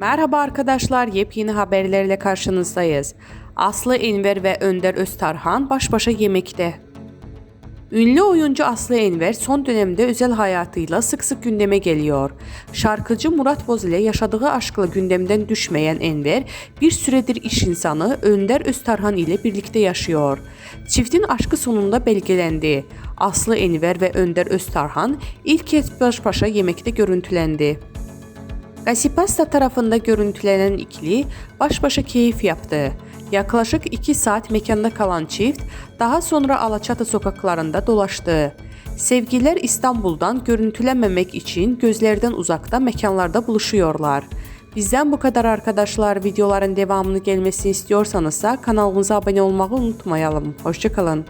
Merhaba arkadaşlar, yepyeni haberlerle karşınızdayız. Aslı Enver ve Önder Öztarhan baş başa yemekte. Ünlü oyuncu Aslı Enver son dönemde özel hayatıyla sık sık gündeme geliyor. Şarkıcı Murat Boz ile yaşadığı aşkla gündemden düşmeyen Enver, bir süredir iş insanı Önder Öztarhan ile birlikte yaşıyor. Çiftin aşkı sonunda belgelendi. Aslı Enver ve Önder Öztarhan ilk kez baş başa yemekte görüntülendi. Gasipasta tarafında görüntülenen ikili baş başa keyif yaptı. Yaklaşık 2 saat mekanda kalan çift daha sonra Alaçatı sokaklarında dolaştı. Sevgililer İstanbul'dan görüntülenmemek için gözlerden uzakta mekanlarda buluşuyorlar. Bizden bu kadar arkadaşlar. Videoların devamını gelmesini istiyorsanız kanalımıza abone olmayı unutmayalım. Hoşçakalın.